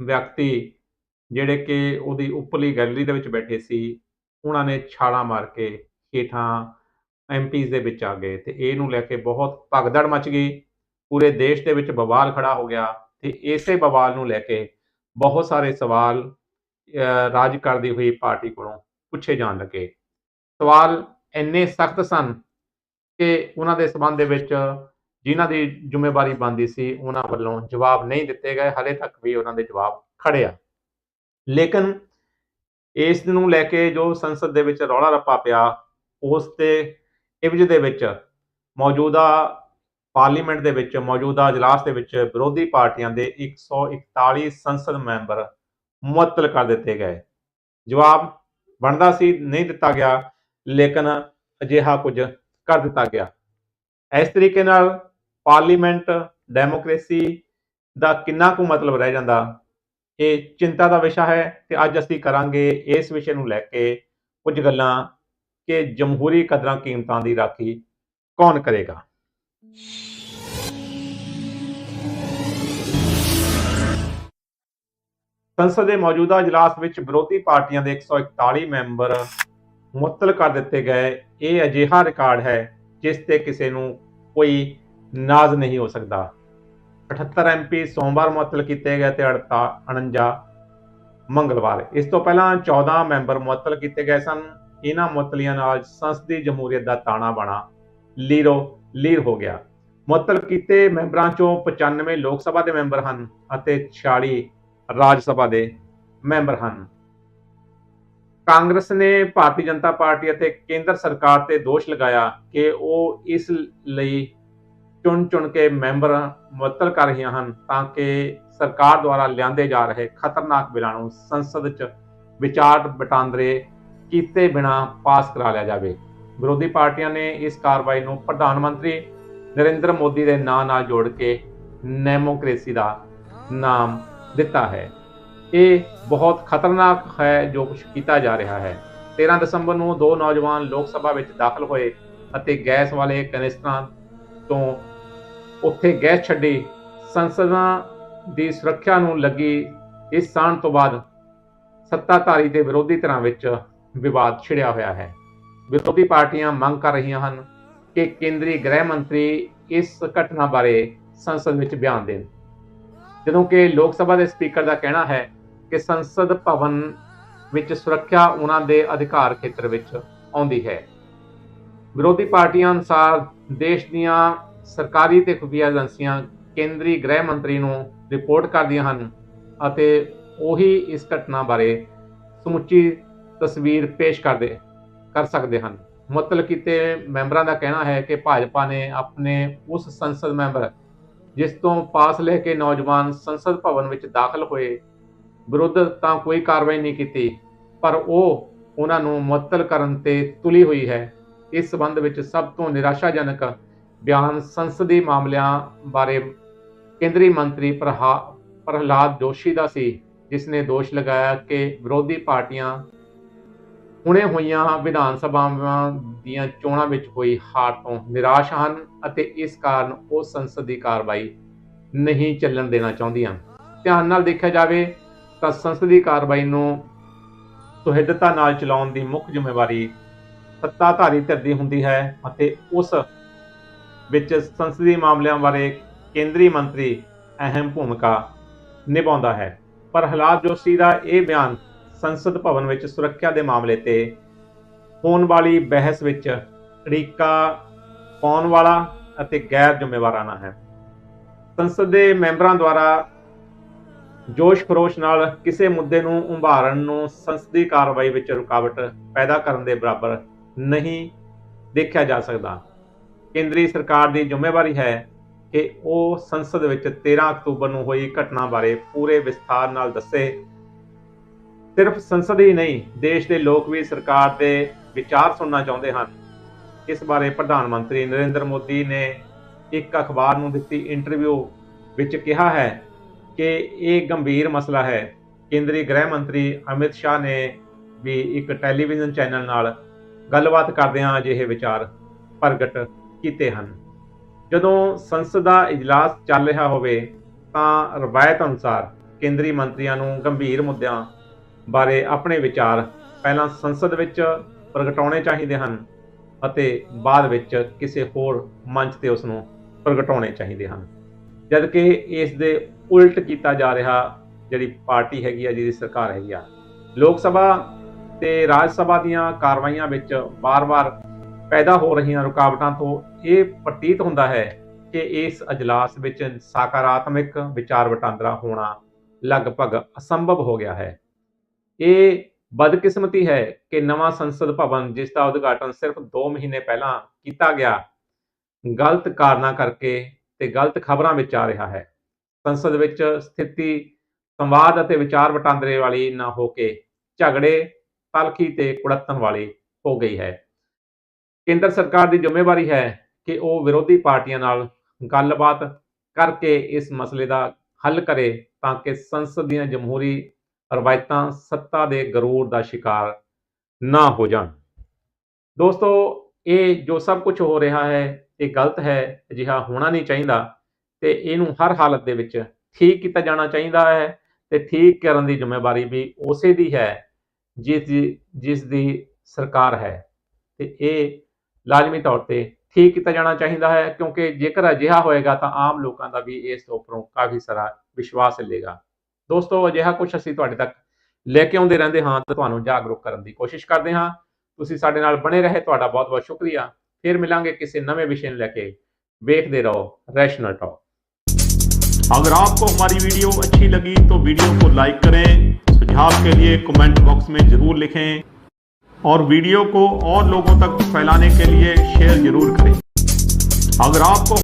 ਵਿਅਕਤੀ ਜਿਹੜੇ ਕਿ ਉਹਦੀ ਉੱਪਰਲੀ ਗੈਲਰੀ ਦੇ ਵਿੱਚ ਬੈਠੇ ਸੀ ਉਹਨਾਂ ਨੇ ਛਾਲਾਂ ਮਾਰ ਕੇ ਹੇਠਾਂ ਐਮਪੀਜ਼ ਦੇ ਵਿੱਚ ਆ ਗਏ ਤੇ ਇਹਨੂੰ ਲੈ ਕੇ ਬਹੁਤ ਭਗਦੜ ਮਚ ਗਈ। ਪੂਰੇ ਦੇਸ਼ ਦੇ ਵਿੱਚ ਬਵਾਲ ਖੜਾ ਹੋ ਗਿਆ ਤੇ ਇਸੇ ਬਵਾਲ ਨੂੰ ਲੈ ਕੇ ਬਹੁਤ ਸਾਰੇ ਸਵਾਲ ਅਹ, ਰਾਜ ਕਰਦੀ ਹੋਈ ਪਾਰਟੀ ਕੋਲੋਂ ਪੁੱਛੇ ਜਾਣ ਲੱਗੇ। ਸਵਾਲ ਇੰਨੇ ਸਖਤ ਸਨ ਕਿ ਉਹਨਾਂ ਦੇ ਸਬੰਧ ਦੇ ਵਿੱਚ ਜਿਨ੍ਹਾਂ ਦੀ ਜ਼ਿੰਮੇਵਾਰੀ ਬਣਦੀ ਸੀ, ਉਹਨਾਂ ਵੱਲੋਂ ਜਵਾਬ ਨਹੀਂ ਦਿੱਤੇ ਗਏ। ਹਲੇ ਤੱਕ ਵੀ ਉਹਨਾਂ ਦੇ ਜਵਾਬ ਖੜੇ ਆ। ਲੇਕਿਨ ਇਸ ਨੂੰ ਲੈ ਕੇ ਜੋ ਸੰਸਦ ਦੇ ਵਿੱਚ ਰੌਲਾ ਰੱਪਾ ਪਿਆ, ਉਸ ਤੇ ਇਵਜ ਦੇ ਵਿੱਚ ਮੌਜੂਦਾ ਪਾਰਲੀਮੈਂਟ ਦੇ ਵਿੱਚ, ਮੌਜੂਦਾ ਇਜਲਾਸ ਦੇ ਵਿੱਚ ਵਿਰੋਧੀ ਪਾਰਟੀਆਂ ਦੇ 141 ਸੰਸਦ ਮੈਂਬਰ ਮੁਅੱਤਲ ਕਰ ਦਿੱਤੇ ਗਏ। ਜਵਾਬ ਬਣਦਾ ਸੀ, ਨਹੀਂ ਦਿੱਤਾ ਗਿਆ, ਲੇਕਿਨ ਅਜਿਹਾ ਕੁਝ ਕਰ ਦਿੱਤਾ ਗਿਆ। ਇਸ ਤਰੀਕੇ ਨਾਲ ਪਾਰਲੀਮੈਂਟ ਡੈਮੋਕ੍ਰੇਸੀ ਦਾ ਕਿੰਨਾ ਕੁ ਮਤਲਬ ਰਹਿ ਜਾਂਦਾ, ਇਹ ਚਿੰਤਾ ਦਾ ਵਿਸ਼ਾ ਹੈ ਤੇ ਅੱਜ ਅਸੀਂ ਕਰਾਂਗੇ ਇਸ ਵਿਸ਼ੇ ਨੂੰ ਲੈ ਕੇ ਕੁਝ ਗੱਲਾਂ ਕਿ ਜਮਹੂਰੀ ਕਦਰਾਂ ਕੀਮਤਾਂ ਦੀ ਰਾਖੀ ਕੌਣ ਕਰੇਗਾ। ਸੰਸਦ ਦੇ ਮੌਜੂਦਾ ਇਜਲਾਸ ਵਿੱਚ ਵਿਰੋਧੀ ਪਾਰਟੀਆਂ ਦੇ 141 ਮੈਂਬਰ ਮੁਅੱਤਲ ਕਰ ਦਿੱਤੇ ਗਏ। ਇਹ ਅਜਿਹਾ ਰਿਕਾਰਡ ਹੈ ਜਿਸ ਤੇ ਕਿਸੇ ਨੂੰ ਕੋਈ ਨਾਜ਼ ਨਹੀਂ ਹੋ ਸਕਦਾ। 78 ਐਮਪੀ ਸੋਮਵਾਰ ਮੁਅੱਤਲ ਕੀਤੇ ਗਏ ਤੇ 48 ਮੰਗਲਵਾਰ। ਇਸ ਤੋਂ ਪਹਿਲਾਂ 14 ਮੈਂਬਰ ਮੁਅੱਤਲ ਕੀਤੇ ਗਏ ਸਨ। ਇਹਨਾਂ ਮੁਅੱਤਲੀਆਂ ਨਾਲ ਸੰਸਦੀ ਜਮਹੂਰੀਅਤ ਦਾ ਤਾਣਾ ਬਾਣਾ ਲੀਰੋ, ਲੀਰ ਹੋ ਗਿਆ। ਮੁਅੱਤਲ ਕੀਤੇ ਮੈਂਬਰਾਂ ਚੋਂ 95 ਲੋਕ ਸਭਾ ਦੇ ਮੈਂਬਰ ਹਨ ਅਤੇ 46 ਰਾਜ ਸਭਾ ਦੇ ਮੈਂਬਰ ਹਨ। ਕਾਂਗਰਸ ਨੇ ਭਾਰਤੀ ਜਨਤਾ ਪਾਰਟੀ ਅਤੇ ਕੇਂਦਰ ਸਰਕਾਰ ਤੇ ਦੋਸ਼ ਲਗਾਇਆ ਕਿ ਉਹ ਇਸ ਲਈ ਚੁਣ ਚੁਣ ਕੇ ਮੈਂਬਰ ਮੁਅੱਤਲ ਕਰ ਰਹੀਆਂ ਹਨ ਤਾਂ ਕਿ ਸਰਕਾਰ ਦੁਆਰਾ ਲਿਆਂਦੇ ਜਾ ਰਹੇ ਖਤਰਨਾਕ ਬਿੱਲਾਂ ਨੂੰ ਸੰਸਦ 'ਚ ਵਿਚਾਰ ਵਟਾਂਦਰੇ ਕੀਤੇ ਬਿਨਾ ਪਾਸ ਕਰਾ ਲਿਆ ਜਾਵੇ। ਵਿਰੋਧੀ ਪਾਰਟੀਆਂ ਨੇ ਇਸ ਕਾਰਵਾਈ ਨੂੰ ਪ੍ਰਧਾਨ ਮੰਤਰੀ ਨਰਿੰਦਰ ਮੋਦੀ ਦੇ ਨਾਂ ਨਾਲ ਜੋੜ ਕੇ ਨੈਮੋਕ੍ਰੇਸੀ ਦਾ ਨਾਮ ਦਿੱਤਾ ਹੈ। ਇਹ ਬਹੁਤ ਖਤਰਨਾਕ ਹੈ ਜੋ ਕੁਝ ਕੀਤਾ ਜਾ ਰਿਹਾ ਹੈ। 13 ਦਸੰਬਰ ਨੂੰ ਦੋ ਨੌਜਵਾਨ ਲੋਕ ਸਭਾ ਵਿੱਚ ਦਾਖਲ ਹੋਏ ਅਤੇ ਗੈਸ ਵਾਲੇ ਕਨਿਸਟਰਾਂ ਤੋਂ ਉੱਥੇ ਗੈਸ ਛੱਡੀ। ਸੰਸਦਾਂ ਦੀ ਸੁਰੱਖਿਆ ਨੂੰ ਲੱਗੀ ਇਸ ਸਾਣ ਤੋਂ ਬਾਅਦ ਸੱਤਾਧਾਰੀ ਤੇ ਵਿਰੋਧੀ ਧਿਰਾਂ ਵਿੱਚ ਵਿਵਾਦ ਛਿੜਿਆ ਹੋਇਆ ਹੈ। ਵਿਰੋਧੀ ਪਾਰਟੀਆਂ ਮੰਗ ਕਰ ਰਹੀਆਂ ਹਨ ਕਿ ਕੇਂਦਰੀ ਗ੍ਰਹਿ ਮੰਤਰੀ ਇਸ ਘਟਨਾ ਬਾਰੇ ਸੰਸਦ ਵਿੱਚ ਬਿਆਨ ਦੇਣ। ਜਦੋਂ ਕਿ ਲੋਕ ਸਭਾ ਦੇ ਸਪੀਕਰ ਦਾ ਕਹਿਣਾ ਹੈ ਕਿ ਸੰਸਦ ਭਵਨ ਵਿੱਚ ਸੁਰੱਖਿਆ ਉਹਨਾਂ ਦੇ ਅਧਿਕਾਰ ਖੇਤਰ ਵਿੱਚ ਆਉਂਦੀ ਹੈ। ਵਿਰੋਧੀ ਪਾਰਟੀਆਂ ਅਨੁਸਾਰ ਦੇਸ਼ ਦੀਆਂ ਸਰਕਾਰੀ ਤੇ ਖੁਫੀਆ ਏਜੰਸੀਆਂ ਕੇਂਦਰੀ ਗ੍ਰਹਿ ਮੰਤਰੀ ਨੂੰ ਰਿਪੋਰਟ ਕਰਦੀਆਂ ਹਨ ਅਤੇ ਉਹੀ ਇਸ ਘਟਨਾ ਬਾਰੇ ਸਮੁੱਚੀ ਤਸਵੀਰ ਪੇਸ਼ ਕਰਦੇ, ਕਰ ਸਕਦੇ ਹਨ। ਮੁਅੱਤਲ ਕੀਤੇ ਮੈਂਬਰਾਂ ਦਾ ਕਹਿਣਾ ਹੈ ਕਿ ਭਾਜਪਾ ਨੇ ਆਪਣੇ ਉਸ ਸੰਸਦ ਮੈਂਬਰ, ਜਿਸ ਤੋਂ ਪਾਸ ਲੈ ਕੇ ਨੌਜਵਾਨ ਸੰਸਦ ਭਵਨ ਵਿੱਚ ਦਾਖਲ ਹੋਏ, ਵਿਰੁੱਧ ਤਾਂ ਕੋਈ ਕਾਰਵਾਈ ਨਹੀਂ ਕੀਤੀ, ਪਰ ਉਹ ਉਹਨਾਂ ਨੂੰ ਮੁਅੱਤਲ ਕਰਨ ਤੇ ਤੁਲੀ ਹੋਈ ਹੈ। ਇਸ ਸਬੰਧ ਵਿੱਚ ਸਭ ਤੋਂ ਨਿਰਾਸ਼ਾਜਨਕ ਬਿਆਨ ਸੰਸਦੀ ਮਾਮਲਿਆਂ ਬਾਰੇ ਕੇਂਦਰੀ ਮੰਤਰੀ ਪ੍ਰਹਾ, ਪ੍ਰਹਲਾਦ ਜੋਸ਼ੀ ਦਾ ਸੀ, ਜਿਸ ਨੇ ਦੋਸ਼ ਲਗਾਇਆ ਕਿ ਵਿਰੋਧੀ ਪਾਰਟੀਆਂ ਹੁਣੇ ਹੋਈਆਂ ਵਿਧਾਨ ਸਭਾਵਾਂ ਦੀਆਂ ਚੋਣਾਂ ਵਿੱਚ ਹੋਈ ਹਾਰ ਤੋਂ ਨਿਰਾਸ਼ ਹਨ ਅਤੇ ਇਸ ਕਾਰਨ ਉਹ ਸੰਸਦ ਦੀ ਕਾਰਵਾਈ ਨਹੀਂ ਚੱਲਣ ਦੇਣਾ ਚਾਹੁੰਦੀਆਂ। ਧਿਆਨ ਨਾਲ ਦੇਖਿਆ ਜਾਵੇ ਤਾਂ ਸੰਸਦੀ ਕਾਰਵਾਈ ਨੂੰ ਸੁਹਿਰਦਤਾ ਨਾਲ ਚਲਾਉਣ ਦੀ ਮੁੱਖ ਜ਼ਿੰਮੇਵਾਰੀ ਸੱਤਾਧਾਰੀ ਧਿਰ ਦੀ ਹੁੰਦੀ ਹੈ ਅਤੇ ਉਸ ਵਿੱਚ ਸੰਸਦੀ ਮਾਮਲਿਆਂ ਬਾਰੇ ਕੇਂਦਰੀ ਮੰਤਰੀ ਅਹਿਮ ਭੂਮਿਕਾ ਨਿਭਾਉਂਦਾ ਹੈ। ਪਰ ਹਾਲਾਤ ਜੋਸ਼ੀ ਦਾ ਇਹ ਬਿਆਨ ਸੰਸਦ ਭਵਨ ਵਿੱਚ ਸੁਰੱਖਿਆ ਦੇ ਮਾਮਲੇ ਤੇ ਹੋਣ ਵਾਲੀ ਬਹਿਸ ਵਿੱਚ ਅੜਿੱਕਾ ਪਾਉਣ ਵਾਲਾ ਅਤੇ ਗੈਰ ਜ਼ਿੰਮੇਵਾਰਾਨਾ ਹੈ। ਸੰਸਦ ਦੇ ਮੈਂਬਰਾਂ ਦੁਆਰਾ ਜੋਸ਼ ਖਰੋਸ਼ ਨਾਲ ਕਿਸੇ ਮੁੱਦੇ ਨੂੰ ਉਭਾਰਨ ਨੂੰ ਸੰਸਦੀ ਕਾਰਵਾਈ ਵਿੱਚ ਰੁਕਾਵਟ ਪੈਦਾ ਕਰਨ ਦੇ ਬਰਾਬਰ ਨਹੀਂ ਦੇਖਿਆ ਜਾ ਸਕਦਾ। ਕੇਂਦਰੀ ਸਰਕਾਰ ਦੀ ਜ਼ਿੰਮੇਵਾਰੀ ਹੈ ਕਿ ਉਹ ਸੰਸਦ ਵਿੱਚ 13 ਅਕਤੂਬਰ ਨੂੰ ਹੋਈ ਘਟਨਾ ਬਾਰੇ ਪੂਰੇ ਵਿਸਥਾਰ ਨਾਲ ਦੱਸੇ। ਸਿਰਫ ਸੰਸਦ ਹੀ ਨਹੀਂ, ਦੇਸ਼ ਦੇ ਲੋਕ ਵੀ ਸਰਕਾਰ ਦੇ ਵਿਚਾਰ ਸੁਣਨਾ ਚਾਹੁੰਦੇ ਹਨ। ਇਸ ਬਾਰੇ ਪ੍ਰਧਾਨ ਮੰਤਰੀ ਨਰਿੰਦਰ ਮੋਦੀ ਨੇ ਇੱਕ ਅਖਬਾਰ ਨੂੰ ਦਿੱਤੀ ਇੰਟਰਵਿਊ ਵਿੱਚ ਕਿਹਾ ਹੈ ਕਿ ਇਹ ਗੰਭੀਰ ਮਸਲਾ ਹੈ। ਕੇਂਦਰੀ ਗ੍ਰਹਿ ਮੰਤਰੀ ਅਮਿਤ ਸ਼ਾਹ ਨੇ ਵੀ ਇੱਕ ਟੈਲੀਵਿਜ਼ਨ ਚੈਨਲ ਨਾਲ ਗੱਲਬਾਤ ਕਰਦਿਆਂ ਅਜਿਹੇ ਵਿਚਾਰ ਪ੍ਰਗਟ ਕੀਤੇ ਹਨ। ਜਦੋਂ ਸੰਸਦ ਦਾ ਇਜਲਾਸ ਚੱਲ ਰਿਹਾ ਹੋਵੇ, ਤਾਂ ਰਵਾਇਤ ਅਨੁਸਾਰ ਕੇਂਦਰੀ ਮੰਤਰੀਆਂ ਨੂੰ ਗੰਭੀਰ ਮੁੱਦਿਆਂ ਬਾਰੇ ਆਪਣੇ ਵਿਚਾਰ ਪਹਿਲਾਂ ਸੰਸਦ ਵਿੱਚ ਪ੍ਰਗਟਾਉਣੇ ਚਾਹੀਦੇ ਹਨ ਅਤੇ ਬਾਅਦ ਵਿੱਚ ਕਿਸੇ ਹੋਰ ਮੰਚ ਤੇ ਉਸ ਨੂੰ ਪ੍ਰਗਟਾਉਣੇ ਚਾਹੀਦੇ ਹਨ। ਜਦਕਿ ਇਸ ਦੇ ਉਲਟ ਕੀਤਾ ਜਾ ਰਿਹਾ, ਜਿਹੜੀ ਪਾਰਟੀ ਹੈਗੀ ਆ, ਜਿਹਦੀ ਸਰਕਾਰ ਹੈਗੀ ਆ, ਲੋਕ ਸਭਾ ਤੇ ਰਾਜ ਸਭਾ ਦੀਆਂ ਕਾਰਵਾਈਆਂ ਵਿੱਚ ਵਾਰ-ਵਾਰ ਪੈਦਾ ਹੋ ਰਹੀਆਂ ਰੁਕਾਵਟਾਂ ਤੋਂ ਇਹ ਪ੍ਰਤੀਤ ਹੁੰਦਾ ਹੈ ਕਿ ਇਸ ਅਜਲਾਸ ਵਿੱਚ ਸਕਾਰਾਤਮਕ ਵਿਚਾਰ ਵਟਾਂਦਰਾ ਹੋਣਾ ਲਗਭਗ ਅਸੰਭਵ ਹੋ ਗਿਆ ਹੈ। ਇਹ ਬਦਕਿਸਮਤੀ ਹੈ ਕਿ ਨਵਾਂ ਸੰਸਦ ਭਵਨ, ਜਿਸ ਦਾ ਉਦਘਾਟਨ ਸਿਰਫ 2 ਮਹੀਨੇ ਪਹਿਲਾਂ ਕੀਤਾ ਗਿਆ, ਗਲਤ ਕਾਰਨਾਂ ਕਰਕੇ ਤੇ ਗਲਤ ਖਬਰਾਂ ਵਿੱਚ ਆ ਰਿਹਾ ਹੈ। ਸੰਸਦ ਵਿੱਚ ਸਥਿਤੀ, ਸੰਵਾਦ ਅਤੇ ਵਿਚਾਰ ਵਟਾਂਦਰੇ ਵਾਲੀ ਨਾ ਹੋ ਕੇ ਝਗੜੇ, ਤਲਖੀ ਤੇ ਕੁੜੱਤਣ ਵਾਲੀ ਹੋ ਗਈ ਹੈ। ਕੇਂਦਰ ਸਰਕਾਰ ਦੀ ਜ਼ਿੰਮੇਵਾਰੀ ਹੈ ਕਿ ਉਹ ਵਿਰੋਧੀ ਪਾਰਟੀਆਂ ਨਾਲ ਗੱਲਬਾਤ ਕਰਕੇ ਇਸ ਮਸਲੇ ਦਾ ਹੱਲ ਕਰੇ ਤਾਂ ਕਿ ਸੰਸਦ ਦੀਆਂ ਜਮਹੂਰੀ ਰਵਾਇਤਾਂ ਸੱਤਾ ਦੇ ਗਰੂਰ ਦਾ ਸ਼ਿਕਾਰ ਨਾ ਹੋ ਜਾਣ। ਦੋਸਤੋ, ਇਹ ਜੋ ਸਭ ਕੁਝ ਹੋ ਰਿਹਾ ਹੈ, ਇਹ ਗਲਤ ਹੈ, ਅਜਿਹਾ ਹੋਣਾ ਨਹੀਂ ਚਾਹੀਦਾ ਤੇ ਇਹਨੂੰ ਹਰ ਹਾਲਤ ਦੇ ਵਿੱਚ ਠੀਕ ਕੀਤਾ ਜਾਣਾ ਚਾਹੀਦਾ ਹੈ ਤੇ ਠੀਕ ਕਰਨ ਦੀ ਜ਼ਿੰਮੇਵਾਰੀ ਵੀ ਉਸੇ ਦੀ ਹੈ ਜਿਸ ਦੀ ਜਿਸ ਦੀ ਸਰਕਾਰ ਹੈ ਤੇ ਇਹ ਲਾਜ਼ਮੀ ਤੌਰ ਤੇ ਠੀਕ ਕੀਤਾ ਜਾਣਾ ਚਾਹੀਦਾ ਹੈ ਕਿਉਂਕਿ ਜੇਕਰ ਅਜਿਹਾ ਹੋਏਗਾ ਤਾਂ ਆਮ ਲੋਕਾਂ ਦਾ ਵੀ ਇਸ ਤੋਂ ਉੱਪਰੋਂ ਕਾਫੀ ਸਾਰਾ ਵਿਸ਼ਵਾਸ ਮਿਲੇਗਾ ਦੋਸਤੋ ਅਜਿਹਾ ਕੁਝ ਅਸੀਂ ਤੁਹਾਡੇ ਤੱਕ ਲੈ ਕੇ ਆਉਂਦੇ ਰਹਿੰਦੇ ਹਾਂ ਤੇ ਤੁਹਾਨੂੰ ਜਾਗਰੂਕ ਕਰਨ ਦੀ ਕੋਸ਼ਿਸ਼ ਕਰਦੇ ਹਾਂ ਤੁਸੀਂ ਸਾਡੇ ਨਾਲ ਬਣੇ ਰਹੇ ਤੁਹਾਡਾ ਬਹੁਤ ਬਹੁਤ ਸ਼ੁਕਰੀਆ ਫਿਰ ਮਿਲਾਂਗੇ ਕਿਸੇ ਨਵੇਂ ਵਿਸ਼ੇ ਨੂੰ ਲੈ ਕੇ ਵੇਖਦੇ ਰਹੋ ਰੈਸ਼ਨਲ ਟਾਕ अगर आपको हमारी वीडियो अच्छी लगी तो वीडियो को लाइक करें सुझाव के लिए कमेंट बॉक्स में ज़रूर लिखें और वीडियो को और लोगों तक फैलाने के लिए शेयर ज़रूर करें अगर आपको